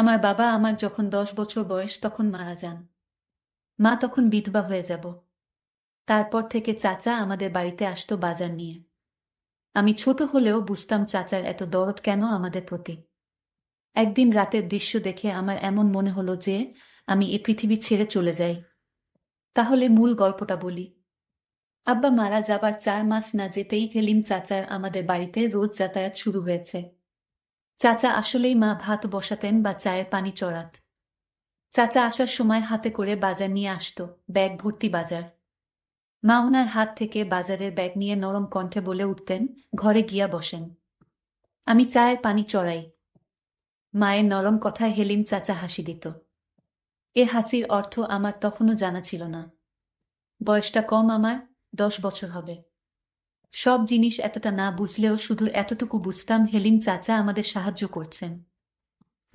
আমার বাবা আমার যখন দশ বছর বয়স, তখন মারা যান। মা তখন বিধবা হয়ে যাব। তারপর থেকে চাচা আমাদের বাড়িতে আসতো বাজার নিয়ে। আমি ছোট হলেও বুঝতাম চাচার এত দরদ কেন আমাদের প্রতি। একদিন রাতের দৃশ্য দেখে আমার এমন মনে হলো যে, আমি এ পৃথিবী ছেড়ে চলে যাই। তাহলে মূল গল্পটা বলি। আব্বা মারা যাবার চার মাস না যেতেই হেলিম চাচার আমাদের বাড়িতে রোজ যাতায়াত শুরু হয়েছে। চাচা আসলেই মা ভাত বসাতেন বা চায়ের পানি চড়াত। চাচা আসার সময় হাতে করে বাজার নিয়ে আসত, ব্যাগ ভর্তি বাজার। মা ওনার হাত থেকে বাজারের ব্যাগ নিয়ে নরম কণ্ঠে বলে উঠতেন, ঘরে গিয়া বসেন। আমি চায়ের পানি চড়াই। মায়ের নরম কথায় হেলিম চাচা হাসি দিত। এ হাসির অর্থ আমার তখনও জানা ছিল না। বয়সটা কম আমার, দশ বছর হবে। সব জিনিস এতটা না বুঝলেও শুধু এতটুকু বুঝতাম হেলিম চাচা আমাদের সাহায্য করছেন।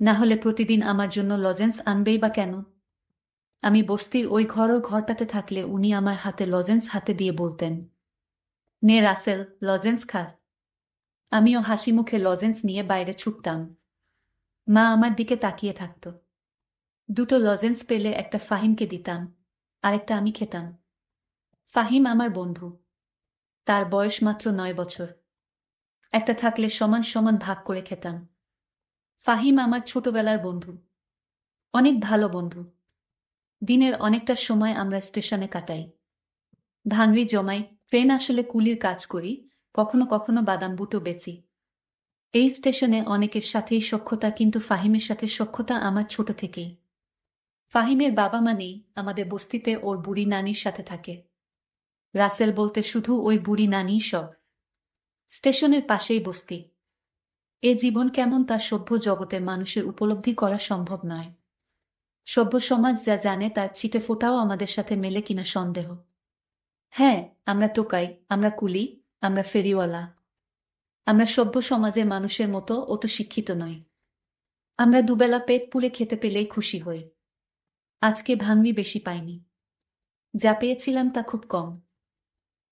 না হলে প্রতিদিন আমার জন্য লজেন্স আনবেই বা কেন? আমি বস্তির ওই ঘর ও ঘরটাতে থাকলে উনি আমার হাতে লজেন্স হাতে দিয়ে বলতেন, নে রাসেল, লজেন্স খা। আমিও হাসি মুখে লজেন্স নিয়ে বাইরে ছুটতাম। মা আমার দিকে তাকিয়ে থাকত। দুটো লজেন্স পেলে একটা ফাহিমকে দিতাম, আরেকটা আমি খেতাম। ফাহিম আমার বন্ধু। তার বয়স মাত্র নয় বছর। একটা থাকলে সমান সমান ভাগ করে খেতাম। ফাহিম আমার ছোটবেলার বন্ধু। অনেক ভালো বন্ধু। দিনের অনেকটা সময় আমরা স্টেশনে কাটাই। ভাঙড়ি জমাই, ট্রেন আসলে কুলির কাজ করি, কখনো কখনো বাদাম বুটো বেচি। এই স্টেশনে অনেকের সাথেই সক্ষতা কিন্তু ফাহিমের সাথে সক্ষতা আমার ছোট থেকেই। ফাহিমের বাবা মানেই আমাদের বস্তিতে ওর বুড়ি নানির সাথে থাকে। রাসেল বলতে শুধু ওই বুড়ি নানি সব। স্টেশনের পাশেই বস্তি। এ জীবন কেমন তা সভ্য জগতের মানুষের উপলব্ধি করা সম্ভব নয়। সভ্য সমাজ যা জানে তার ছিটে ফোটাও আমাদের সাথে মেলে কিনা সন্দেহ। হ্যাঁ আমরা টোকাই, আমরা কুলি, আমরা ফেরিওয়ালা। আমরা সভ্য সমাজের মানুষের মতো অত শিক্ষিত নই। আমরা দুবেলা পেট পুলে খেতে পেলেই খুশি হই। আজকে ভাঙবি বেশি পাইনি। যা পেয়েছিলাম তা খুব কম।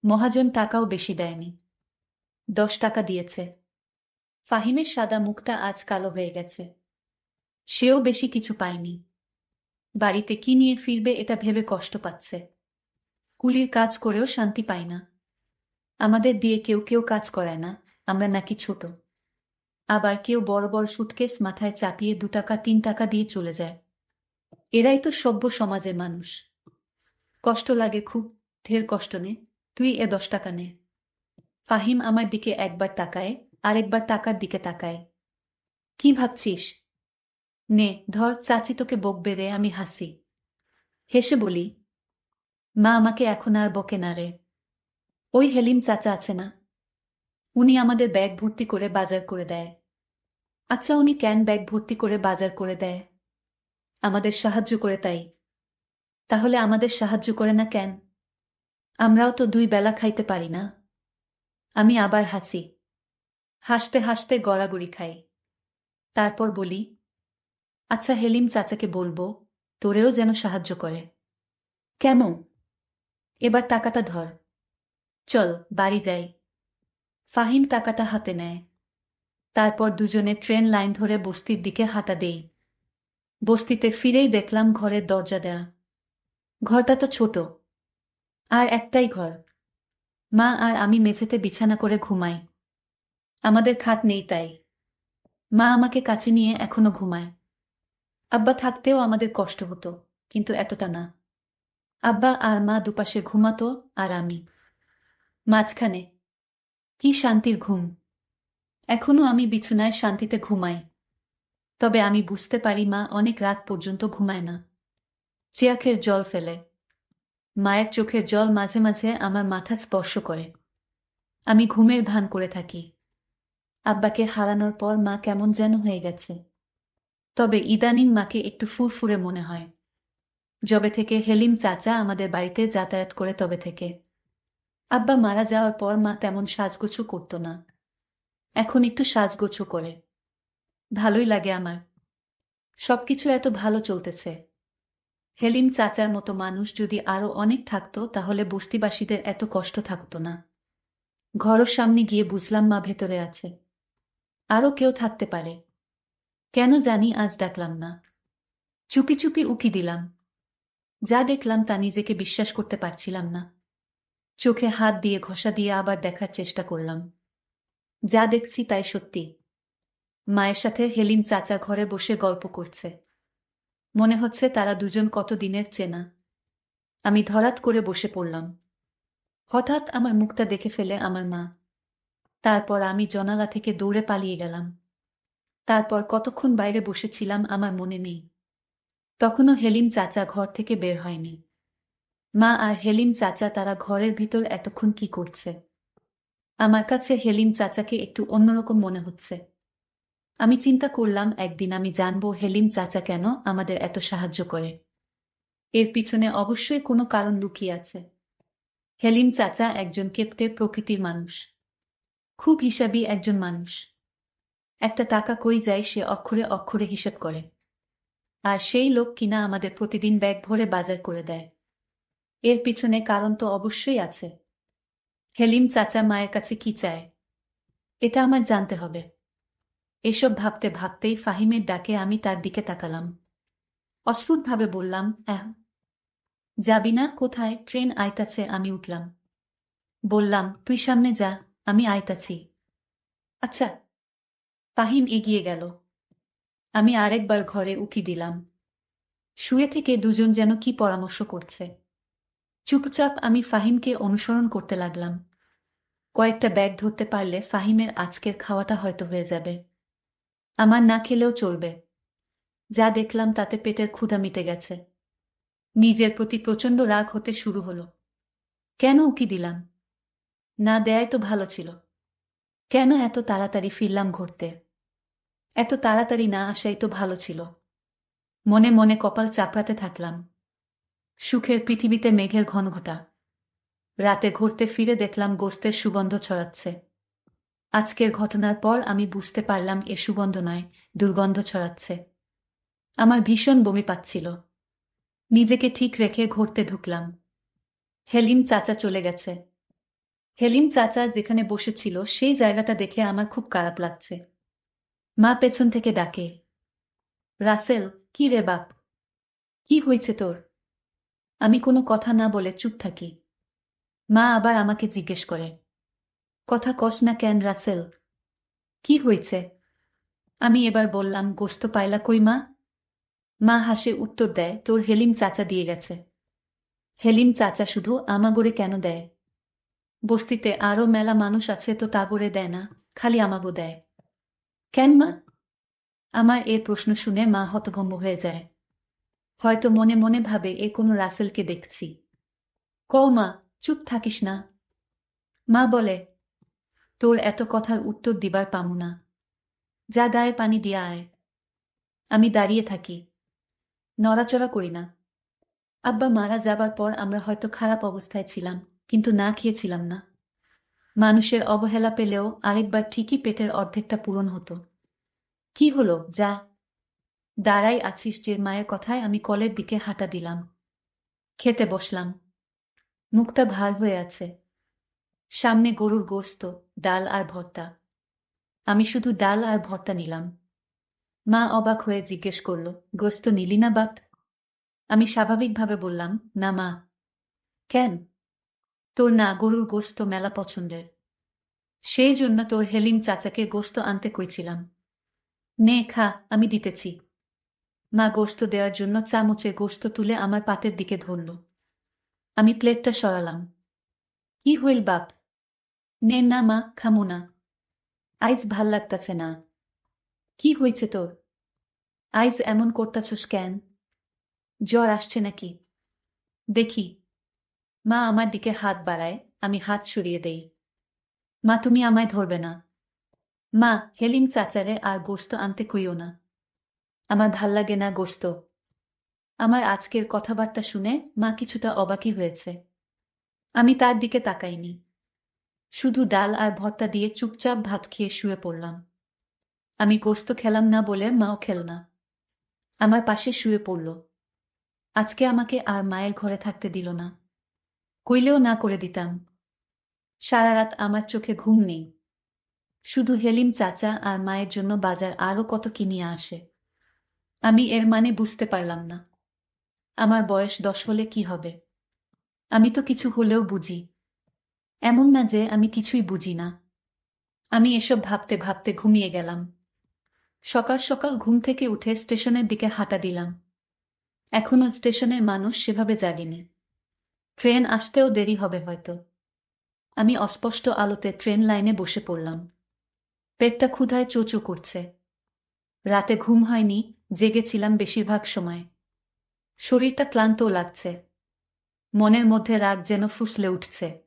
মহাজন টাকাও বেশি দেয়নি। দশ টাকা দিয়েছে। ফাহিমের সাদা মুখটা আজ কালো হয়ে গেছে। সেও বেশি কিছু পায়নি। বাড়িতে কি নিয়ে ফিরবে এটা ভেবে কষ্ট পাচ্ছে। কুলির কাজ করেও শান্তি পায় না। আমাদের দিয়ে কেউ কেউ কাজ করায় না, আমরা নাকি ছোট। আবার কেউ বড় বড় সুটকেস মাথায় চাপিয়ে দু টাকা, তিন টাকা দিয়ে চলে যায়। এরাই তো সভ্য সমাজের মানুষ। কষ্ট লাগে খুব, ঢের কষ্ট নে। তুই এ দশ টাকা নে। ফাহিম আমার দিকে একবার তাকায়, আরেকবার টাকার দিকে তাকায়। কি ভাবছিস? নে, ধর চাচি তোকে বকবে রে আমি হাসি। হেসে বলি, মা আমাকে এখন আর বকে না রে। ওই হেলিম চাচা আছে না। উনি আমাদের ব্যাগ ভর্তি করে বাজার করে দেয়। আচ্ছা উনি ক্যান ব্যাগ ভর্তি করে বাজার করে দেয়? আমাদের সাহায্য করে তাই। তাহলে আমাদের সাহায্য করে না কেন? আমরাও তো দুই বেলা খাইতে পারি না। আমি আবার হাসি। হাসতে হাসতে গড়াগড়ি খাই। তারপর বলি আচ্ছা হেলিম চাচাকে বলব, তোরেও যেন সাহায্য করে। কেমন? এবার টাকাটা ধর। চল, বাড়ি যাই। ফাহিম টাকাটা হাতে নেয়। তারপর দুজনে ট্রেন লাইন ধরে বস্তির দিকে হাঁটা দেই। বস্তিতে ফিরেই দেখলাম ঘরের দরজা দেয়া। ঘরটা তো ছোট। আর একটাই ঘর। মা আর আমি মেঝেতে বিছানা করে ঘুমাই। আমাদের খাট নেই তাই। মা আমাকে কাছে নিয়ে এখনও ঘুমায়। আব্বা থাকতেও আমাদের কষ্ট হতো, কিন্তু এতটা না। আব্বা আর মা দুপাশে ঘুমাতো আর আমি। মাঝখানে, কি শান্তির ঘুম। এখনও আমি বিছানায় শান্তিতে ঘুমাই। তবে আমি বুঝতে পারি মা অনেক রাত পর্যন্ত ঘুমায় না। চিয়াখের জল ফেলে। মায়ের চোখের জল মাঝে মাঝে আমার মাথা স্পর্শ করে। আমি ঘুমের ভান করে থাকি। আব্বাকে হারানোর পর মা কেমন যেন হয়ে গেছে। তবে ইদানিং মাকে একটু ফুরফুরে মনে হয়। যবে থেকে হেলিম চাচা আমাদের বাড়িতে যাতায়াত করে তবে থেকে। আব্বা মারা যাওয়ার পর মা তেমন সাজগোছু করত না। এখন একটু সাজগোছু করে। ভালোই লাগে আমার। সবকিছু এত ভালো চলতেছে। হেলিম চাচার মতো মানুষ যদি আরও অনেক থাকতো, তাহলে বস্তিবাসীদের এত কষ্ট থাকতো না। ঘরের সামনে গিয়ে বুঝলাম মা ভেতরে আছে। আরও কেউ থাকতে পারে। কেন জানি আজ ডাকলাম না। চুপি চুপি উকি দিলাম। যা দেখলাম তা নিজেকে বিশ্বাস করতে পারছিলাম না। চোখে হাত দিয়ে ঘষা দিয়ে আবার দেখার চেষ্টা করলাম। যা দেখছি তাই সত্যি। মায়ের সাথে হেলিম চাচা ঘরে বসে গল্প করছে। মনে হচ্ছে তারা দুজন কত দিনের চেনা। আমি ধরাত করে বসে পড়লাম। হঠাৎ আমার মুখটা দেখে ফেলে আমার মা। তারপর আমি জনালা থেকে দৌড়ে পালিয়ে গেলাম। তারপর কতক্ষণ বাইরে বসেছিলাম আমার মনে নেই। তখনও হেলিম চাচা ঘর থেকে বের হয়নি। মা আর হেলিম চাচা তারা ঘরের ভিতর এতক্ষণ কি করছে? আমার কাছে হেলিম চাচাকে একটু অন্যরকম মনে হচ্ছে। আমি চিন্তা করলাম, একদিন আমি জানব হেলিম চাচা কেন আমাদের এত সাহায্য করে। এর পিছনে অবশ্যই কোনো কারণ লুকিয়ে আছে। হেলিম চাচা একজন কেপ্টে প্রকৃতির মানুষ। খুব হিসাবি একজন মানুষ। একটা টাকা কই যায় সে অক্ষরে অক্ষরে হিসেব করে। আর সেই লোক কিনা আমাদের প্রতিদিন ব্যাগ ভরে বাজার করে দেয়। এর পিছনে কারণ তো অবশ্যই আছে। হেলিম চাচা মায়ের কাছে কি চায়? এটা আমার জানতে হবে। এসব ভাবতে ভাবতেই ফাহিমের ডাকে আমি তার দিকে তাকালাম। অস্ফুটভাবে বললাম হ্যাঁ যাবি না? কোথায়? ট্রেন আইতাছে। আমি উঠলাম। বললাম, তুই সামনে যা, আমি আইতাছি। আচ্ছা ফাহিম এগিয়ে গেল। আমি আরেকবার ঘরে উকি দিলাম। শুয়ে থেকে দুজন যেন কি পরামর্শ করছে। চুপচাপ আমি ফাহিমকে অনুসরণ করতে লাগলাম। কয়েকটা ব্যাগ ধরতে পারলে ফাহিমের আজকের খাওয়াটা হয়তো হয়ে যাবে। আমার না খেলেও চলবে। যা দেখলাম তাতে পেটের ক্ষুধা মিটে গেছে। নিজের প্রতি প্রচণ্ড রাগ হতে শুরু হলো। কেন উকি দিলাম? না দেয়াই তো ভালো ছিল। কেন এত তাড়াতাড়ি ফিরলাম ঘুরতে? এত তাড়াতাড়ি না আসাই তো ভালো ছিল। মনে মনে কপাল চাপড়াতে থাকলাম। সুখের পৃথিবীতে মেঘের ঘন ঘনঘটা। রাতে ঘুরতে ফিরে দেখলাম গোস্তের সুগন্ধ ছড়াচ্ছে। আজকের ঘটনার পর আমি বুঝতে পারলাম এ সুগন্ধ নয় দুর্গন্ধ ছড়াচ্ছে। আমার ভীষণ বমি পাচ্ছিল। নিজেকে ঠিক রেখে ঘুরতে ঢুকলাম। হেলিম চাচা চলে গেছে। হেলিম চাচা যেখানে বসেছিল সেই জায়গাটা দেখে আমার খুব খারাপ লাগছে। মা পেছন থেকে ডাকে, রাসেল, কি রে বাপ? কি হয়েছে তোর? আমি কোনো কথা না বলে চুপ থাকি। মা আবার আমাকে জিজ্ঞেস করে কথা কস না কেন, রাসেল। কি হয়েছে? আমি এবার বললাম, গোস্ত পাইলা কই মা? মা হাসে উত্তর দেয়, তোর হেলিম চাচা দিয়ে গেছে। হেলিম চাচা শুধু আমাগরে কেন দেয়? বস্তিতে আরও মেলা মানুষ আছে তো তাগরে দেয় না, খালি আমাগো দেয়। কেন মা? আমার এ প্রশ্ন শুনে মা হতভম্ব হয়ে যায়। হয়তো মনে মনে ভাবে, এ কোনো রাসেলকে দেখছি। কও মা, চুপ থাকিস না। মা বলে তোর এত কথার উত্তর দিবার পামু না। যা গায়ে পানি দিয়া আয়। আমি দাঁড়িয়ে থাকি। নড়াচড়া করি না। আব্বা মারা যাবার পর আমরা হয়তো খারাপ অবস্থায় ছিলাম, কিন্তু না খেয়েছিলাম না। মানুষের অবহেলা পেলেও আরেকবার ঠিকই পেটের অর্ধেকটা পূরণ হতো। কি হলো? যা। দাঁড়াই আছিস যে মায়ের কথায় আমি কলের দিকে হাঁটা দিলাম। খেতে বসলাম। মুখটা ভার হয়ে আছে। সামনে গরুর গোস্ত, ডাল আর ভর্তা। আমি শুধু ডাল আর ভর্তা নিলাম। মা অবাক হয়ে জিজ্ঞেস করল, গোস্ত নিলি না বাপ? আমি স্বাভাবিকভাবে বললাম, না মা। কেন? তোর না গরুর গোস্ত মেলা পছন্দের। সেই জন্য তোর হেলিম চাচাকে গোস্ত আনতে কইছিলাম। নে, খা, আমি দিতেছি। মা গোস্ত দেওয়ার জন্য চামচে গোস্ত তুলে আমার পাতের দিকে ধরল। আমি প্লেটটা সরালাম। কি হইল বাপ? নে না মা খামু না আইস ভালো লাগতাছে না। কি হয়েছে তোর? আইজ এমন করতাছস কেন? জ্বর আসছে নাকি? দেখি। মা আমার দিকে হাত বাড়ায়, আমি হাত সরিয়ে দেই। মা, তুমি আমায় ধরবে না। মা, হেলিম চাচারে আর গোস্ত আনতে কইও না। আমার ভালো লাগে না গোস্ত। আমার আজকের কথাবার্তা শুনে মা কিছুটা অবাকি হয়েছে। আমি তার দিকে তাকাইনি। শুধু ডাল আর ভর্তা দিয়ে চুপচাপ ভাত খেয়ে শুয়ে পড়লাম। আমি গোস্ত খেলাম না বলে মাও খেল না। আমার পাশে শুয়ে পড়ল। আজকে আমাকে আর মায়ের ঘরে থাকতে দিল না। কইলেও না করে দিতাম। সারা রাত আমার চোখে ঘুম নেই। শুধু হেলিম চাচা আর মায়ের জন্য বাজার আরও কত কিনিয়ে আসে। আমি এর মানে বুঝতে পারলাম না। আমার বয়স দশ হলে কি হবে? আমি তো কিছু হলেও বুঝি। এমন না যে আমি কিছুই বুঝি না। আমি এসব ভাবতে ভাবতে ঘুমিয়ে গেলাম। সকাল সকাল ঘুম থেকে উঠে স্টেশনের দিকে হাঁটা দিলাম। এখনও স্টেশনের মানুষ সেভাবে জাগেনি। ট্রেন আসতেও দেরি হবে হয়তো। আমি অস্পষ্ট আলোতে ট্রেন লাইনে বসে পড়লাম। পেটটা ক্ষুধায় চোচো করছে। রাতে ঘুম হয়নি, জেগেছিলাম বেশিরভাগ সময়। শরীরটা ক্লান্তও লাগছে। মনের মধ্যে রাগ যেন ফুসলে উঠছে।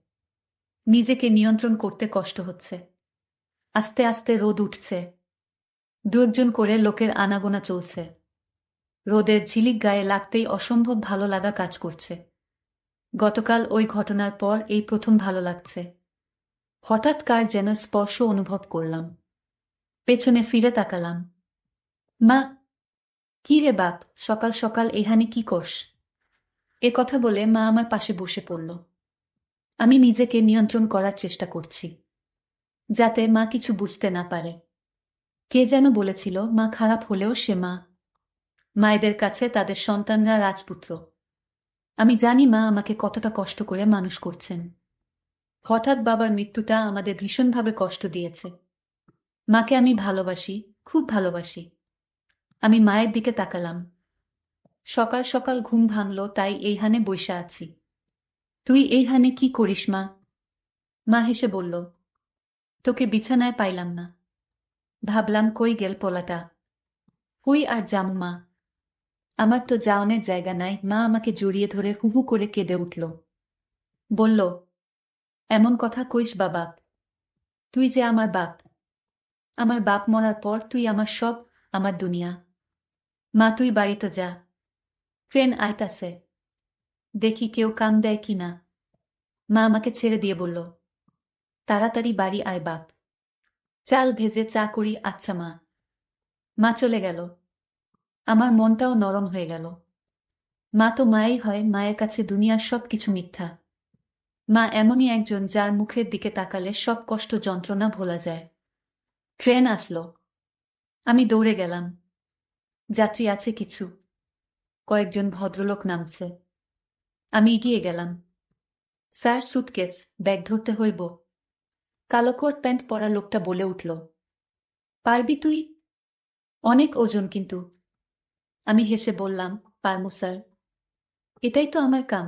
নিজেকে নিয়ন্ত্রণ করতে কষ্ট হচ্ছে। আস্তে আস্তে রোদ উঠছে। দু একজন করে লোকের আনাগোনা চলছে। রোদের ঝিলিক গায়ে লাগতেই অসম্ভব ভালো লাগা কাজ করছে। গতকাল ওই ঘটনার পর এই প্রথম ভালো লাগছে। হঠাৎ কার যেন স্পর্শ অনুভব করলাম। পেছনে ফিরে তাকালাম। মা, কি রে বাপ, সকাল সকাল এখানে কি করস? এ কথা বলে মা আমার পাশে বসে পড়ল। আমি নিজেকে নিয়ন্ত্রণ করার চেষ্টা করছি, যাতে মা কিছু বুঝতে না পারে। কে যেন বলেছিল, মা খারাপ হলেও সে মা। মায়েদের কাছে তাদের সন্তানরা রাজপুত্র। আমি জানি মা আমাকে কতটা কষ্ট করে মানুষ করছেন। হঠাৎ বাবার মৃত্যুটা আমাদের ভীষণভাবে কষ্ট দিয়েছে। মাকে আমি ভালোবাসি, খুব ভালোবাসি। আমি মায়ের দিকে তাকালাম। সকাল সকাল ঘুম ভাঙল, তাই এইখানে বৈশা আছি। তুই এইখানে কি করিস মা? মা হেসে বলল, তোকে বিছানায় পাইলাম না। ভাবলাম কই গেল পোলাটা। কই আর জামু মা? আমার তো যাওনের জায়গা নাই। মা আমাকে জড়িয়ে ধরে হুহু করে কেঁদে উঠল। বলল, এমন কথা কইস বাবা তুই যে আমার বাপ। আমার বাপ মরার পর তুই আমার সব, আমার দুনিয়া। মা, তুই বাড়িতে যা। ট্রেন আইতাছে। দেখি কেউ কান দেয় কি না। মা আমাকে ছেড়ে দিয়ে বলল, তাড়াতাড়ি বাড়ি আয় বাপ। চাল ভেজে চা করি আচ্ছা মা। মা চলে গেল। আমার মনটাও নরম হয়ে গেল। মা তো মাই হয়, মায়ের কাছে দুনিয়ার সব কিছু মিথ্যা। মা এমনই একজন যার মুখের দিকে তাকালে সব কষ্ট যন্ত্রণা ভোলা যায়। ট্রেন আসলো। আমি দৌড়ে গেলাম। যাত্রী আছে কিছু। কয়েকজন ভদ্রলোক নামছে। আমি এগিয়ে গেলাম। স্যার, সুটকেস, ব্যাগ ধরতে হইব। কালো কোট প্যান্ট পরা লোকটা বলে উঠল, পারবি তুই? অনেক ওজন কিন্তু। আমি হেসে বললাম, পারমু, স্যার। এটাই তো আমার কাম।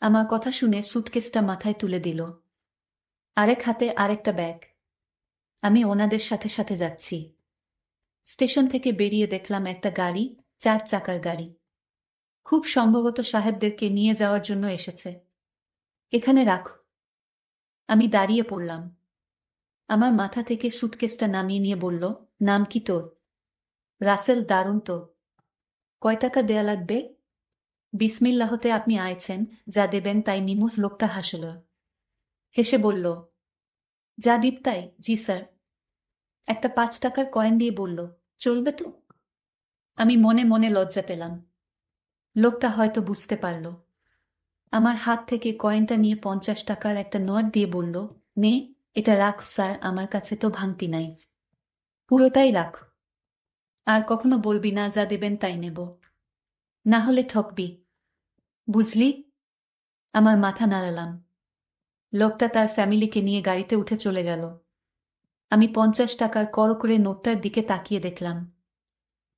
আমার কথা শুনে সুটকেসটা মাথায় তুলে দিল। আরেক হাতে আরেকটা ব্যাগ। আমি ওনাদের সাথে সাথে যাচ্ছি। স্টেশন থেকে বেরিয়ে দেখলাম একটা গাড়ি, চার চাকার গাড়ি। খুব সম্ভবত সাহেবদেরকে নিয়ে যাওয়ার জন্য এসেছে। এখানে রাখ। আমি দাঁড়িয়ে পড়লাম। আমার মাথা থেকে সুটকেসটা নামিয়ে নিয়ে বলল, নাম কি তোর? রাসেল দারুণ তো কয় টাকা দেয়া লাগবে? বিসমিল্লাহতে আপনি আইছেন যা দেবেন তাই নিমুখ লোকটা হাসল। হেসে বলল, যা দীপ তাই, জি স্যার। একটা পাঁচ টাকার কয়েন দিয়ে বলল, চলবে তো? আমি মনে মনে লজ্জা পেলাম। লোকটা হয়তো বুঝতে পারল। আমার হাত থেকে কয়েনটা নিয়ে পঞ্চাশ টাকার একটা নোট দিয়ে বলল, নে, এটা রাখ স্যার, আমার কাছে তো ভাঙতি নাই। পুরোটাই রাখ। আর কখনো বলবি না, যা দেবেন তাই নেব। না হলে ঠকবি। বুঝলি? আমার মাথা নাড়ালাম। লোকটা তার ফ্যামিলিকে নিয়ে গাড়িতে উঠে চলে গেল। আমি পঞ্চাশ টাকার কর করে নোটটার দিকে তাকিয়ে দেখলাম।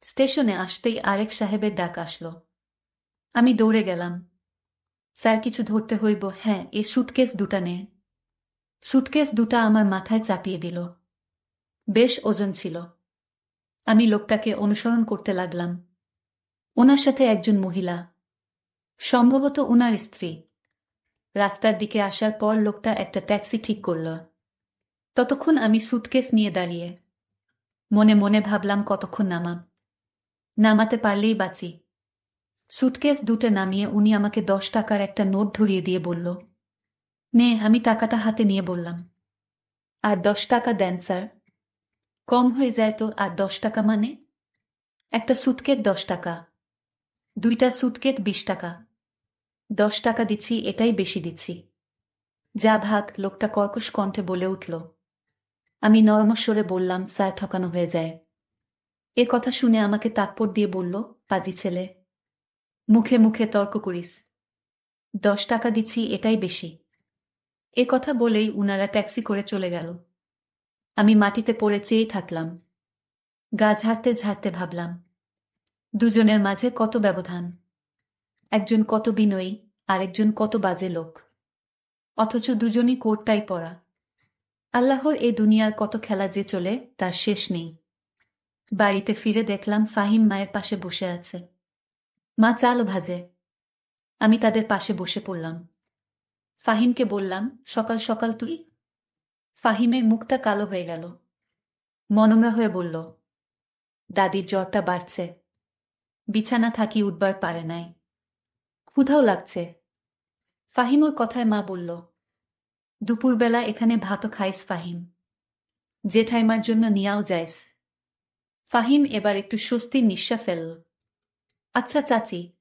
স্টেশনে আসতেই আরেক সাহেবের ডাক আসলো। আমি দৌড়ে গেলাম। স্যার কিছু ধরতে হইব। হ্যাঁ এ সুটকেস দুটা নে। সুটকেস দুটা আমার মাথায় চাপিয়ে দিল। বেশ ওজন ছিল। আমি লোকটাকে অনুসরণ করতে লাগলাম। ওনার সাথে একজন মহিলা। সম্ভবত ওনার স্ত্রী। রাস্তার দিকে আসার পর লোকটা একটা ট্যাক্সি ঠিক করল। ততক্ষণ আমি সুটকেস নিয়ে দাঁড়িয়ে। মনে মনে ভাবলাম কতক্ষণ নামাম। নামাতে পারলেই বাঁচি। সুটকেস দুটো নামিয়ে উনি আমাকে দশ টাকার একটা নোট ধরিয়ে দিয়ে বলল, নে, আমি টাকাটা হাতে নিয়ে বললাম। আর দশ টাকা দেন, স্যার। কম হয়ে যায় তো, আর দশ টাকা মানে? একটা সুটকেট দশ টাকা, দুইটা সুটকেট বিশ টাকা। দশ টাকা দিচ্ছি, এটাই বেশি দিচ্ছি। যা ভাগ, লোকটা কর্কশ কণ্ঠে বলে উঠল, আমি নরমস্বরে বললাম, স্যার, ঠকানো হয়ে যায়। এ কথা শুনে আমাকে তাৎপর দিয়ে বলল, পাজি ছেলে মুখে মুখে তর্ক করিস। দশ টাকা দিচ্ছি, এটাই বেশি। এ কথা বলেই উনারা ট্যাক্সি করে চলে গেল। আমি মাটিতে পড়ে চেয়ে থাকলাম। গা ঝাড়তে ঝাড়তে ভাবলাম, দুজনের মাঝে কত ব্যবধান। একজন কত বিনয়ী, আরেকজন কত বাজে লোক। অথচ দুজনই কোটটাই পড়া। আল্লাহর এ দুনিয়ার কত খেলা যে চলে, তার শেষ নেই। বাড়িতে ফিরে দেখলাম ফাহিম মায়ের পাশে বসে আছে। মা, চাল ভাজে। আমি তাদের পাশে বসে পড়লাম। ফাহিমকে বললাম, সকাল সকাল তুই? ফাহিমের মুখটা কালো হয়ে গেল। মনমরা হয়ে বলল, দাদির জ্বরটা বাড়ছে। বিছানা থাকি উঠবার পারে নাই। ক্ষুধাও লাগছে। ফাহিমর কথায় মা বলল, দুপুরবেলা এখানে ভাতও খাইস ফাহিম। জেঠাইমার জন্য নিয়াও যাইস। ফাহিম এবার একটু স্বস্তির নিঃশ্বাস ফেলল। আচ্ছা চাচি।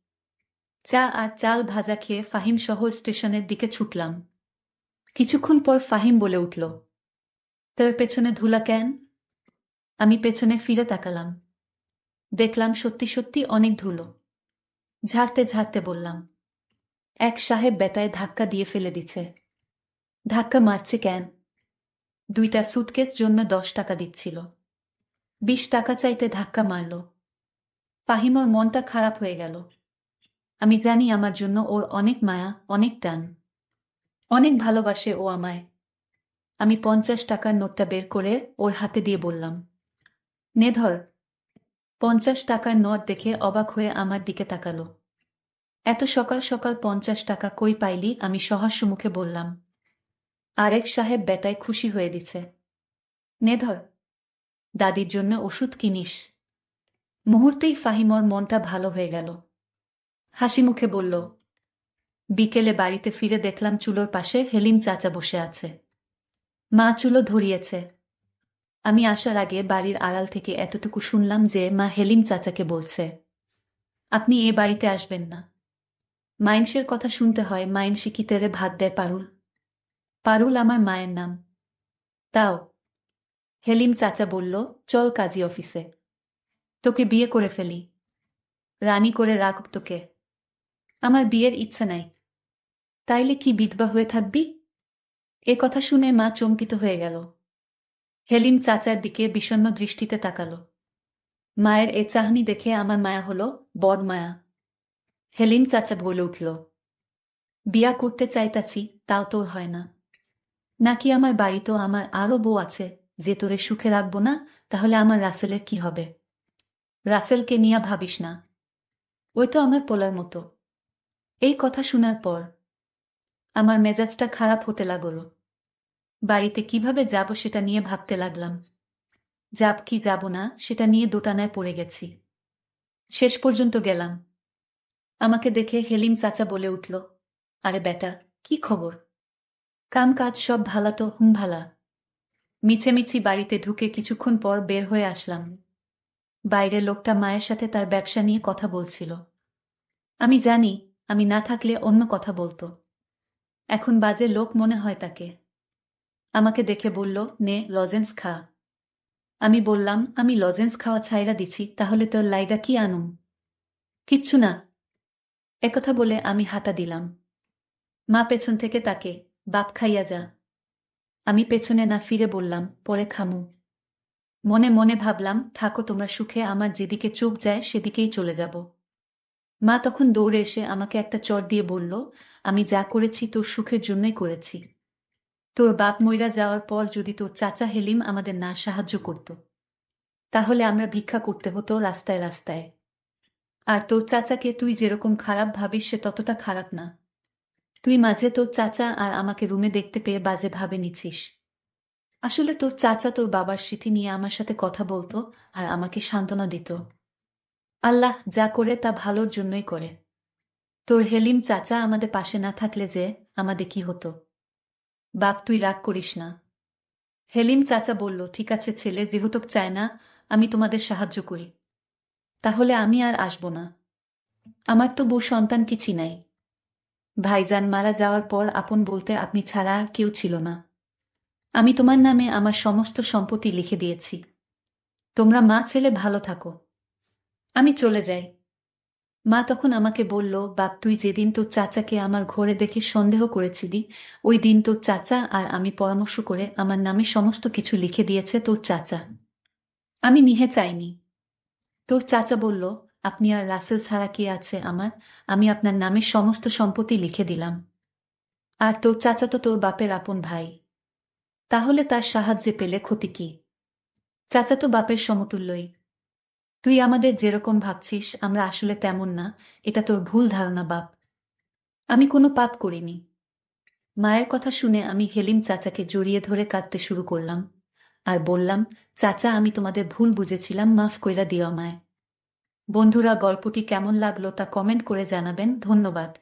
চা আর চাল ভাজা খেয়ে ফাহিম শহর স্টেশনের দিকে ছুটলাম। কিছুক্ষণ পর ফাহিম বলে উঠল, তোর পেছনে ধুলা কেন? আমি পেছনে ফিরে তাকালাম। দেখলাম সত্যি সত্যি অনেক ধুলো। ঝাড়তে ঝাড়তে বললাম, এক সাহেব বেতায় ধাক্কা দিয়ে ফেলে দিছে। ধাক্কা মারছে কেন? দুইটা সুটকেস জন্য দশ টাকা দিচ্ছিল। বিশ টাকা চাইতে ধাক্কা মারল। ফাহিমর মনটা খারাপ হয়ে গেল। আমি জানি আমার জন্য ওর অনেক মায়া, অনেক টান। অনেক ভালোবাসে ও আমায়। আমি পঞ্চাশ টাকার নোটটা বের করে ওর হাতে দিয়ে বললাম, নে ধর। পঞ্চাশ টাকার নোট দেখে অবাক হয়ে আমার দিকে তাকালো। এত সকাল সকাল পঞ্চাশ টাকা কই পাইলি? আমি সহাস্য মুখে বললাম, আরেক সাহেব বেটায় খুশি হয়ে দিছে। নে ধর, দাদির জন্য ওষুধ কিনিস। মুহূর্তেই ফাহিমর মনটা ভালো হয়ে গেল। হাসি মুখে বলল, বিকেলে বাড়িতে ফিরে দেখলাম চুলোর পাশে হেলিম চাচা বসে আছে। মা চুলো ধরিয়েছে। আমি আসার আগে বাড়ির আড়াল থেকে এতটুকু শুনলাম যে মা হেলিম চাচাকে বলছে, আপনি এ বাড়িতে আসবেন না। মাইনসের কথা শুনতে হয়, মাইনসি কি তেরে ভাত দেয় পারুল? পারুল আমার মায়ের নাম। তাও হেলিম চাচা বলল, চল কাজী অফিসে। তোকে বিয়ে করে ফেলি। রানী করে রাখ তোকে। আমার বিয়ের ইচ্ছা নাই। তাইলে কি বিধবা হয়ে থাকবি? এ কথা শুনে মা চমকিত হয়ে গেল। হেলিম চাচার দিকে বিষণ্ন দৃষ্টিতে তাকাল। মায়ের এ চাহনি দেখে আমার মায়া হলো বড় মায়া। হেলিম চাচা বলে উঠল, বিয়া করতে চাইতাছি, তাও তোর হয় না। নাকি আমার বাড়িতেও আমার আরও বউ আছে যে তোরে সুখে রাখব না? তাহলে আমার রাসেলের কি হবে? রাসেলকে নিয়ে ভাবিস না। ওই তো আমার পোলার মতো। এই কথা শোনার পর আমার মেজাজটা খারাপ হতে লাগল। বাড়িতে কীভাবে যাব সেটা নিয়ে ভাবতে লাগলাম। যাব কি যাব না সেটা নিয়ে দোটানায় পড়ে গেছি। শেষ পর্যন্ত গেলাম। আমাকে দেখে হেলিম চাচা বলে উঠল, আরে বেটা, কি খবর? কাম কাজ সব ভালা তো হুম ভালা। মিছেমিছি বাড়িতে ঢুকে কিছুক্ষণ পর বের হয়ে আসলাম। বাইরে লোকটা মায়ের সাথে তার ব্যবসা নিয়ে কথা বলছিল। আমি জানি, আমি না থাকলে অন্য কথা বলতো। এখন বাজে লোক মনে হয় তাকে। আমাকে দেখে বলল, নে, লজেন্স খা। আমি বললাম, আমি লজেন্স খাওয়া ছাইরা দিছি, তাহলে তোর লাইগা কি আনুম? কিচ্ছু না। একথা বলে আমি হাতা দিলাম। মা পেছন থেকে তাকে, বাপ খাইয়া যা। আমি পেছনে না ফিরে বললাম, পরে খামু। মনে মনে ভাবলাম, থাকো তোমরা সুখে, আমার যেদিকে চোখ যায়, সেদিকেই চলে যাব। মা তখন দৌড়ে এসে আমাকে একটা চর দিয়ে বলল, আমি যা করেছি, তোর সুখের জন্যই করেছি। তোর বাপ মইরা যাওয়ার পর যদি তোর চাচা হেলিম আমাদের না সাহায্য করত, তাহলে আমরা ভিক্ষা করতে হতো রাস্তায় রাস্তায়। আর তোর চাচাকে তুই যেরকম খারাপ ভাবিস, সে ততটা খারাপ না। তুই মাঝে তোর চাচা আর আমাকে রুমে দেখতে পেয়ে বাজে ভাবে নিছিস। আসলে তোর চাচা তোর বাবার স্মৃতি নিয়ে আমার সাথে কথা বলতো আর আমাকে সান্ত্বনা দিত। আল্লাহ যা করে তা ভালোর জন্যই করে। তোর হেলিম চাচা আমাদের পাশে না থাকলে যে আমাদের কি হতো? বাপ, তুই রাগ করিস না। হেলিম চাচা বলল, ঠিক আছে ছেলে, যেহেতু চায় না, আমি তোমাদের সাহায্য করি। তাহলে আমি আর আসব না। আমার তো বউ সন্তান কিছু নাই। ভাইজান মারা যাওয়ার পর আপন বলতে আপনি ছাড়া আর কেউ ছিল না। আমি তোমার নামে আমার সমস্ত সম্পত্তি লিখে দিয়েছি। তোমরা মা ছেলে ভালো থাকো। আমি চলে যাই। মা তখন আমাকে বলল, বাপ, তুই যেদিন তোর চাচাকে আমার ঘরে দেখে সন্দেহ করেছিলি, ওই দিন তোর চাচা আর আমি পরামর্শ করে আমার নামে সমস্ত কিছু লিখে দিয়েছে তোর চাচা। আমি নিহে চাইনি। তোর চাচা বলল, আপনি আর রাসেল ছাড়া কে আছে আমার? আমি আপনার নামে সমস্ত সম্পত্তি লিখে দিলাম। আর তোর চাচা তো তোর বাপের আপন ভাই। তাহলে তার সাহায্যে পেলে ক্ষতি কি? চাচা তো বাপের সমতুল্যই। তুই আমাদের যেরকম ভাবছিস, আমরা আসলে তেমন না, এটা তোর ভুল ধারণা বাপ। আমি কোনো পাপ করিনি। মায়ের কথা শুনে আমি হেলিম চাচাকে জড়িয়ে ধরে কাঁদতে শুরু করলাম। আর বললাম, চাচা, আমি তোমাদের ভুল বুঝেছিলাম, মাফ কইরা দিও আমায়। বন্ধুরা, গল্পটি কেমন লাগল তা কমেন্ট করে জানাবেন। ধন্যবাদ।